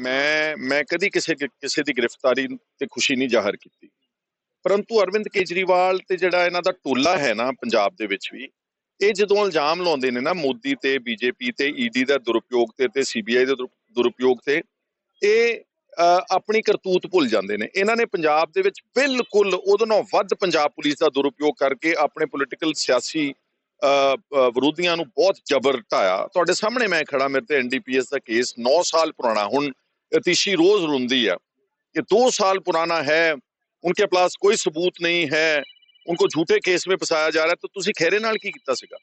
ਮੈਂ ਮੈਂ ਕਦੀ ਕਿਸੇ ਕਿਸੇ ਦੀ ਗ੍ਰਿਫਤਾਰੀ ਤੇ ਖੁਸ਼ੀ ਨਹੀਂ ਜ਼ਾਹਰ ਕੀਤੀ। ਪਰੰਤੂ ਅਰਵਿੰਦ ਕੇਜਰੀਵਾਲ ਤੇ ਜਿਹੜਾ ਇਹਨਾਂ ਦਾ ਟੋਲਾ ਹੈ ਨਾ ਪੰਜਾਬ ਦੇ ਵਿੱਚ ਵੀ, ਇਹ ਜਦੋਂ ਇਲਜ਼ਾਮ ਲਾਉਂਦੇ ਨੇ ਨਾ ਮੋਦੀ ਤੇ, ਬੀਜੇਪੀ ਤੇ ਈਡੀ ਦਾ ਦੁਰਉਪਯੋਗ ਤੇ ਤੇ ਸੀਬੀਆਈ ਦਾ ਦੁਰ- ਦੁਰਉਪਯੋਗ ਤੇ, ਇਹ ਆਪਣੀ ਕਰਤੂਤ ਭੁੱਲ ਜਾਂਦੇ ਨੇ। ਇਹਨਾਂ ਨੇ ਪੰਜਾਬ ਦੇ ਵਿੱਚ ਬਿਲਕੁਲ ਉਹਦੇ ਨਾਲੋਂ ਵੱਧ ਪੰਜਾਬ ਪੁਲਿਸ ਦਾ ਦੁਰਉਪਯੋਗ ਕਰਕੇ ਆਪਣੇ ਪੋਲੀਟੀਕਲ ਸਿਆਸੀ ਵਿਰੋਧੀਆਂ ਨੂੰ ਬਹੁਤ ਜ਼ਬਰ ਢਾਇਆ। ਤੁਹਾਡੇ ਸਾਹਮਣੇ ਮੈਂ ਖੜਾ ਮੇਰੇ ਤੇ ਐਨਡੀਪੀਐਸ ਦਾ ਕੇਸ 9 ਸਾਲ ਪੁਰਾਣਾ ਹੁਣ ਅਤੀਸ਼ੀ ਰੋਜ਼ ਰੁੰਦੀ ਹੈ कि दो साल पुराना है उनके पास कोई सबूत नहीं है उनको झूठे केस में फसाया जा रहा है तो ਤੁਸੀਂ ਖੈਰੇ ਨਾਲ ਕੀ ਕੀਤਾ ਸੀਗਾ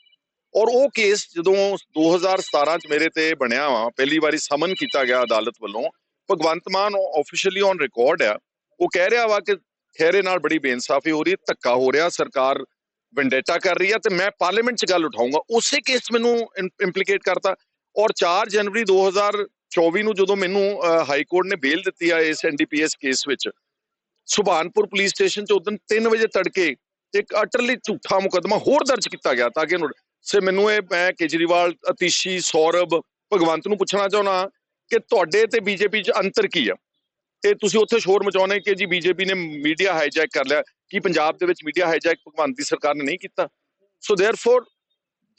ਔਰ ਉਹ ਕੇਸ ਜਦੋਂ 2017 ਚ ਮੇਰੇ ਤੇ ਬਣਿਆ ਵਾ ਪਹਿਲੀ ਵਾਰੀ ਸਮਨ ਕੀਤਾ ਗਿਆ ਅਦਾਲਤ ਵੱਲੋਂ Bhagwant Mann officially on record ਆ ਉਹ ਕਹਿ ਰਿਹਾ ਵਾ ਕਿ ਖੈਰੇ ਨਾਲ ਬੜੀ ਬੇਇਨਸਾਫੀ ਹੋ ਰਹੀ ਹੈ ਧੱਕਾ ਹੋ ਰਿਹਾ ਸਰਕਾਰ ਵੈਂਡੇਟਾ ਕਰ ਰਹੀ ਹੈ ਤੇ ਮੈਂ ਪਾਰਲੀਮੈਂਟ ਚ ਗੱਲ ਉਠਾਉਂਗਾ ਉਸੇ ਕੇਸ 'ਚ ਮੈਨੂੰ ਇੰਪਲੀਕੇਟ ਕਰਤਾ ਔਰ 4 ਜਨਵਰੀ 2024 ਨੂੰ ਜਦੋਂ ਮੈਨੂੰ ਹਾਈ ਕੋਰਟ ਨੇ ਬੇਲ ਦਿੱਤੀ ਆ ਇਸ ਐਨਡੀਪੀਐਸ ਕੇਸ ਵਿੱਚ, ਸੁਭਾਨਪੁਰ ਪੁਲਿਸ ਸਟੇਸ਼ਨ 'ਚ ਉਦੋਂ 3 ਵਜੇ ਤੜਕੇ ਇੱਕ ਅਟਰਲੀ ਝੂਠਾ ਮੁਕੱਦਮਾ ਹੋਰ ਦਰਜ ਕੀਤਾ ਗਿਆ ਤਾਂ ਕਿ ਸੇ ਮੈਨੂੰ ਇਹ, ਮੈਂ ਕੇਜਰੀਵਾਲ, ਅਤੀਸ਼ੀ, ਸੌਰਭ, ਭਗਵੰਤ ਨੂੰ ਪੁੱਛਣਾ ਚਾਹੁੰਦਾ ਕਿ ਤੁਹਾਡੇ ਤੇ ਬੀਜੇਪੀ 'ਚ ਅੰਤਰ ਕੀ ਆ? ਤੇ ਤੁਸੀਂ ਉੱਥੇ ਸ਼ੋਰ ਮਚਾਉਣੇ ਕਿ ਜੀ ਬੀਜੇਪੀ ਨੇ ਮੀਡੀਆ ਹਾਈਜੈਕ ਕਰ ਲਿਆ, ਕੀ ਪੰਜਾਬ ਦੇ ਵਿੱਚ ਮੀਡੀਆ ਹਾਈਜੈਕ ਭਗਵੰਤ ਦੀ ਸਰਕਾਰ ਨੇ ਨਹੀਂ ਕੀਤਾ? ਸੋ ਦੇਅਰਫੋਰ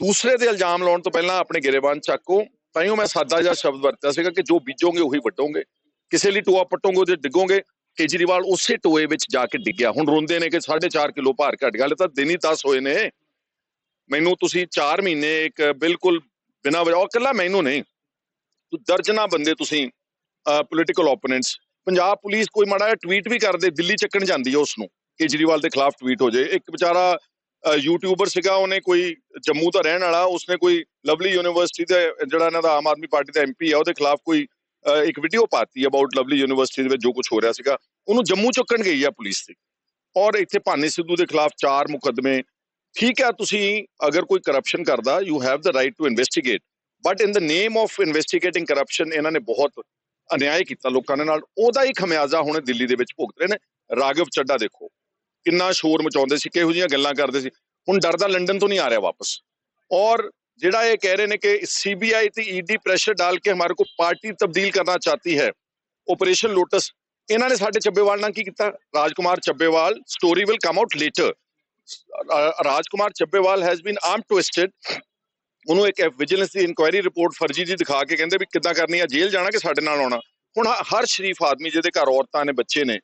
ਦੂਸਰੇ ਦੇ ਇਲਜ਼ਾਮ ਲਾਉਣ ਤੋਂ ਪਹਿਲਾਂ ਆਪਣੇ ਗਿਰੇਬਾਨ ਚੱਕੋ ਤਾਈਓ ਮੈਂ ਸਾਦਾ ਜਿਹਾ ਸ਼ਬਦ ਵਰਤਿਆ ਸੀਗਾ ਕਿ ਜੋ ਬੀਜੋਗੇ ਉਹੀ ਵੱਢੋਗੇ। ਕਿਸੇ ਲਈ ਟੋਆ ਪੱਟੋਗੇ, ਉਹਦੇ ਡਿੱਗੋਗੇ। ਕੇਜਰੀਵਾਲ ਉਸੇ ਟੋਏ ਵਿੱਚ ਜਾ ਕੇ ਡਿੱਗਿਆ। ਹੁਣ ਰੋਂਦੇ ਨੇ ਕਿ 4.5 ਕਿਲੋ ਭਾਰ ਘਟ ਗਿਆ। ਹਲੇ ਤਾਂ ਦਿਨ ਹੀ 10 ਹੋਏ ਨੇ। ਮੈਨੂੰ ਤੁਸੀਂ 4 ਮਹੀਨੇ ਇੱਕ ਬਿਲਕੁਲ ਬਿਨਾਂ ਵਜ੍ਹਾ ਉਹ ਇਕੱਲਾ ਮੈਨੂੰ ਨਹੀਂ। ਤੂੰ ਦਰਜਨਾ ਬੰਦੇ ਤੁਸੀਂ ਪੋਲੀਟੀਕਲ ਓਪੋਨੈਂਟਸ ਪੰਜਾਬ ਪੁਲਿਸ ਕੋਈ ਮਾੜਾ ਟਵੀਟ ਵੀ ਕਰਦੇ, ਦਿੱਲੀ ਚੱਕਣ ਜਾਂਦੀ ਹੈ ਉਸ ਨੂੰ ਕੇਜਰੀਵਾਲ ਦੇ ਖਿਲਾਫ ਟਵੀਟ ਹੋ ਜਾਏ। ਇੱਕ ਵਿਚਾਰਾ ਯੂਟਿਊਬਰ ਸੀਗਾ, ਉਹਨੇ ਕੋਈ ਜੰਮੂ ਦਾ ਰਹਿਣ ਵਾਲਾ, ਉਸਨੇ ਕੋਈ ਲਵਲੀ ਯੂਨੀਵਰਸਿਟੀ ਦੇ, ਜਿਹੜਾ ਇਹਨਾਂ ਦਾ ਆਮ ਆਦਮੀ ਪਾਰਟੀ ਦਾ ਐਮਪੀ ਆ, ਉਹਦੇ ਖਿਲਾਫ ਕੋਈ ਇੱਕ ਵੀਡੀਓ ਪਾਤੀ ਅਬਾਊਟ ਲਵਲੀ ਯੂਨੀਵਰਸਿਟੀ ਦੇ ਵਿੱਚ ਜੋ ਕੁਝ ਹੋ ਰਿਹਾ ਸੀਗਾ। ਉਹਨੂੰ ਜੰਮੂ ਚੁੱਕਣ ਗਈ ਆ ਪੁਲਿਸ ਤੇ। ਔਰ ਇੱਥੇ ਭਾਨੀ ਸਿੱਧੂ ਦੇ ਖਿਲਾਫ ਚਾਰ ਮੁਕੱਦਮੇ। ਠੀਕ ਹੈ ਤੁਸੀਂ ਅਗਰ ਕੋਈ ਕਰਪਸ਼ਨ ਕਰਦਾ you have the right to investigate but in the name of investigating corruption ਇਹਨਾਂ ਨੇ ਬਹੁਤ ਅਨਿਆਏ ਕੀਤਾ ਲੋਕਾਂ ਦੇ ਨਾਲ। ਉਹਦਾ ਹੀ ਖਮਿਆਜ਼ਾ ਹੁਣ ਦਿੱਲੀ ਦੇ ਵਿੱਚ ਭੁਗਤ ਰਹੇ ਨੇ। ਰਾਘਵ ਚੱਡਾ ਦੇਖੋ। ਕਿੰਨਾ ਸ਼ੋਰ ਮਚਾਉਂਦੇ ਸੀ, ਕਿਹੋ ਜਿਹੀਆਂ ਗੱਲਾਂ ਕਰਦੇ ਸੀ। ਹੁਣ ਡਰਦਾ ਲੰਡਨ ਤੋਂ ਨਹੀਂ ਆ ਰਿਹਾ ਵਾਪਸ। ਔਰ ਜਿਹੜਾ ਇਹ ਕਹਿ ਰਹੇ ਨੇ ਕਿ ਸੀਬੀਆਈ ਤੇ ਈਡੀ ਪ੍ਰੈਸ਼ਰ ਡਾਲ ਕੇ ਹਮਾਰੇ ਕੋ ਪਾਰਟੀ ਤਬਦੀਲ ਕਰਨਾ ਚਾਹਤੀ ਹੈ ਆਪਰੇਸ਼ਨ ਲੋਟਸ ਇਹਨਾਂ ਨੇ ਸਾਡੇ ਚੱਬੇਵਾਲ ਨਾਲ ਕੀ ਕੀਤਾ? Rajkumar Chabbewal story will come out later Rajkumar Chabbewal has been arm twisted ਉਹਨੂੰ ਇੱਕ ਵਿਜੀਲੈਂਸ ਦੀ ਇਨਕੁਆਇਰੀ ਰਿਪੋਰਟ ਫਰਜੀ ਦੀ ਦਿਖਾ ਕੇ ਕਹਿੰਦੇ ਵੀ ਕਿੱਦਾਂ ਕਰਨੀ ਆ, ਜੇਲ੍ਹ ਜਾਣਾ ਕਿ ਸਾਡੇ ਨਾਲ ਆਉਣਾ? ਹੁਣ ਹਰ ਸ਼ਰੀਫ ਆਦਮੀ ਜਿਹਦੇ ਘਰ ਔਰਤਾਂ ਨੇ, ਬੱਚੇ ਨੇ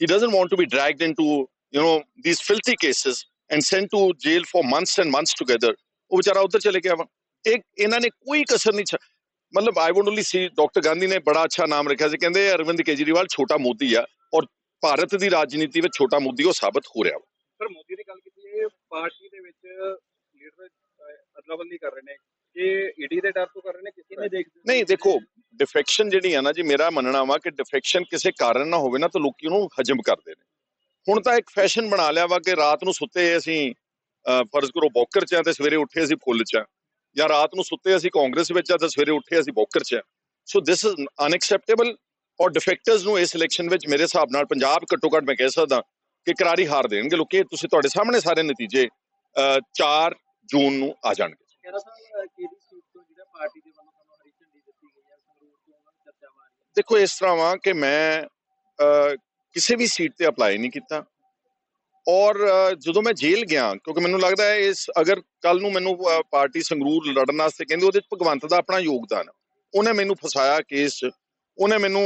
ਹੀ doesn't want to be dragged into you know these filthy cases and sent to jail for months and months together. ਉਹ ਵਿਚਾਰਾ ਉੱਧਰ ਚਲੇ ਗਿਆ ਵਾ ਇਹ ਇਹਨਾਂ ਨੇ ਕੋਈ ਕਸਰ ਨਹੀਂ ਮਤਲਬ ਆਈ ਵਾਂਟ ਓਨਲੀ ਸੀ ਡਾਕਟਰ ਗਾਂਧੀ ਨੇ ਬੜਾ ਅੱਛਾ ਨਾਮ ਰੱਖਿਆ ਸੀ ਕਹਿੰਦੇ ਅਰਵਿੰਦ ਕੇਜਰੀਵਾਲ ਛੋਟਾ ਮੋਦੀ ਆ ਔਰ ਭਾਰਤ ਦੀ ਰਾਜਨੀਤੀ ਵਿੱਚ ਛੋਟਾ ਮੋਦੀ ਉਹ ਸਾਬਤ ਹੋ ਰਿਹਾ ਵਾ ਪਰ ਮੋਦੀ ਦੀ ਗੱਲ ਕੀਤੀ ਹੈ ਪਾਰਟੀ ਦੇ ਵਿੱਚ ਲੀਡਰ ਅਦਲਾ ਬਦਲੀ ਕਰ ਰਹੇ ਨੇ ਇਹ ਈਡੀ ਦੇ ਡਰ ਤੋਂ ਕਰ ਰਹੇ ਨੇ ਕਿਸੇ ਨੇ ਦੇਖ ਨਹੀਂ ਦੇਖੋ ਡਿਫੈਕਸ਼ਨ ਜਿਹੜੀ ਆ ਨਾ ਜੀ ਮੇਰਾ ਮੰਨਣਾ ਵਾ ਕਿ ਡਿਫੈਕਸ਼ਨ ਕਿਸੇ ਕਾਰਨ ਨਾ ਹੋਵੇ ਨਾ ਤਾਂ ਲੋਕੀ ਉਹਨੂੰ ਹਜਮ ਕਰਦੇ ਨੇ ਹੁਣ ਤਾਂ ਇੱਕ ਫੈਸ਼ਨ ਬਣਾ ਲਿਆ ਵਾ ਕਿ ਰਾਤ ਨੂੰ ਸੁੱਤੇ ਅਸੀਂ ਫਰਜ਼ ਕਰੋ ਬੌਕਰ ਚ ਆ ਤੇ ਸਵੇਰੇ ਉੱਠੇ ਅਸੀਂ ਫੁੱਲ ਚ ਆ। ਜਾਂ ਰਾਤ ਨੂੰ ਸੁੱਤੇ ਅਸੀਂ ਕਾਂਗਰਸ ਵਿੱਚ ਆ ਤੇ ਸਵੇਰੇ ਉੱਠੇ ਅਸੀਂ ਬੌਕਰ ਚ ਆ। ਸੋ ਦਿਸ ਇਜ਼ ਅਨਐਕਸੈਪਟੇਬਲ ਔਰ ਡਿਫੈਕਟਰਸ ਨੂੰ ਇਸ ਇਲੈਕਸ਼ਨ ਵਿੱਚ ਮੇਰੇ ਹਿਸਾਬ ਨਾਲ ਪੰਜਾਬ ਘੱਟੋ ਘੱਟ ਮੈਂ ਕਹਿ ਸਕਦਾ ਕਿ ਕਰਾਰੀ ਹਾਰ ਦੇਣਗੇ। ਲੋਕੀ ਤੁਸੀਂ ਤੁਹਾਡੇ ਸਾਹਮਣੇ ਸਾਰੇ ਨਤੀਜੇ ਅਹ, 4 ਜੂਨ ਨੂੰ ਆ ਜਾਣਗੇ। ਦੇਖੋ ਇਸ ਤਰ੍ਹਾਂ ਵਾ ਕਿ ਮੈਂ ਕਿਸੇ ਵੀ ਸੀਟ ਤੇ ਅਪਲਾਈ ਨਹੀਂ ਕੀਤਾ। ਔਰ ਜਦੋਂ ਮੈਂ ਜੇਲ੍ਹ ਗਿਆ, ਕਿਉਂਕਿ ਮੈਨੂੰ ਲੱਗਦਾ ਹੈ ਇਸ, ਅਗਰ ਕੱਲ ਨੂੰ ਮੈਨੂੰ ਪਾਰਟੀ ਸੰਗਰੂਰ ਲੜਨ ਵਾਸਤੇ ਕਹਿੰਦੇ, ਉਹਦੇ ਚ ਭਗਵੰਤ ਦਾ ਆਪਣਾ ਯੋਗਦਾਨ ਉਹਨੇ ਮੈਨੂੰ ਫਸਾਇਆ ਕੇਸ 'ਚ। ਉਹਨੇ ਮੈਨੂੰ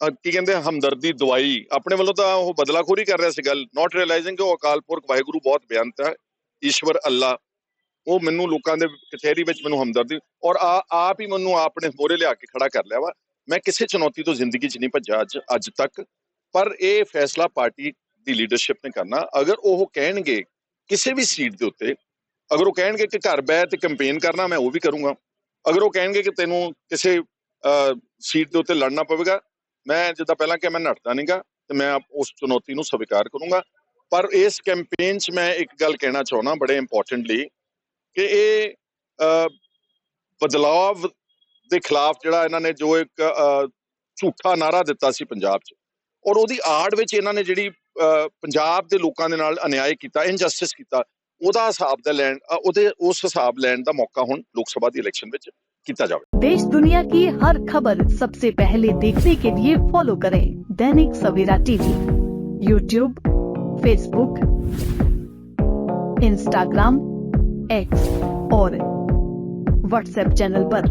ਕੀ ਕਹਿੰਦੇ ਹਮਦਰਦੀ ਦਵਾਈ। ਆਪਣੇ ਵੱਲੋਂ ਤਾਂ ਉਹ ਬਦਲਾਖੋਰੀ ਕਰ ਰਿਹਾ ਸੀ ਗੱਲ। ਨਾਟ ਰਿਅਲਾਈਜ਼ਿੰਗ ਕਿ ਉਹ ਅਕਾਲ ਪੁਰਖ ਵਾਹਿਗੁਰੂ ਬਹੁਤ ਬੇਅੰਤ ਹੈ। ਈਸ਼ਵਰ ਅੱਲਾ ਉਹ ਮੈਨੂੰ ਲੋਕਾਂ ਦੇ ਕਚਹਿਰੀ ਵਿੱਚ ਮੈਨੂੰ ਹਮਦਰਦੀ, ਔਰ ਆਪ ਹੀ ਮੈਨੂੰ ਆਪਣੇ ਮੋਰੇ ਲਿਆ ਕੇ ਖੜਾ ਕਰ ਲਿਆ ਵਾ। ਮੈਂ ਕਿਸੇ ਚੁਣੌਤੀ ਤੋਂ ਜ਼ਿੰਦਗੀ 'ਚ ਨਹੀਂ ਭੱਜਾ ਅੱਜ ਅੱਜ ਤੱਕ। ਪਰ ਇਹ ਫੈਸਲਾ ਪਾਰਟੀ ਦੀ ਲੀਡਰਸ਼ਿਪ ਨੇ ਕਰਨਾ। ਅਗਰ ਉਹ ਕਹਿਣਗੇ ਕਿਸੇ ਵੀ ਸੀਟ ਦੇ ਉੱਤੇ ਅਗਰ ਉਹ ਕਹਿਣਗੇ ਕਿ ਘਰ ਬਹਿ ਤੇ ਕੈਂਪੇਨ ਕਰਨਾ ਮੈਂ ਉਹ ਵੀ ਕਰੂੰਗਾ। ਅਗਰ ਉਹ ਕਹਿਣਗੇ ਕਿ ਤੈਨੂੰ ਕਿਸੇ ਸੀਟ ਦੇ ਉੱਤੇ ਲੜਨਾ ਪਵੇਗਾ ਮੈਂ ਜਿੱਦਾਂ ਪਹਿਲਾਂ ਕਿ ਮੈਂ ਨੱਠਦਾ ਨਹੀਂਗਾ ਤੇ ਮੈਂ ਉਸ ਚੁਣੌਤੀ ਨੂੰ ਸਵੀਕਾਰ ਕਰੂੰਗਾ। ਪਰ ਇਸ ਕੈਂਪੇਨ 'ਚ ਮੈਂ ਇੱਕ ਗੱਲ ਕਹਿਣਾ ਚਾਹੁੰਦਾ ਬੜੇ ਇੰਪੋਰਟੈਂਟਲੀ ਕਿ ਇਹ ਅਹ, ਬਦਲਾਵ ਦੇ ਖਿਲਾਫ ਜਿਹੜਾ ਇਹਨਾਂ ਨੇ ਜੋ ਇੱਕ ਝੂਠਾ ਨਾਰਾ ਦਿੱਤਾ ਸੀ ਪੰਜਾਬ 'ਚ ਔਰ ਉਹਦੀ ਆੜ ਵਿੱਚ ਇਹਨਾਂ ਨੇ ਜਿਹੜੀ ਪੰਜਾਬ ਦੇ ਲੋਕਾਂ ਦੇ ਨਾਲ ਅਨਿਆਏ ਕੀਤਾ ਇਨਜਸਟਿਸ ਕੀਤਾ, ਉਹਦਾ ਹਿਸਾਬ ਦਾ ਲੈਣ ਉਹਦੇ, ਉਸ ਹਿਸਾਬ ਲੈਣ ਦਾ ਮੌਕਾ ਹੁਣ ਲੋਕ ਸਭਾ ਦੀ ਇਲੈਕਸ਼ਨ ਵਿੱਚ ਕੀਤਾ ਜਾਵੇ। देश दुनिया की हर खबर सबसे पहले देखने के लिए फॉलो करें Dainik Savera TV YouTube Facebook Instagram X और व्हाट्सएप चैनल पर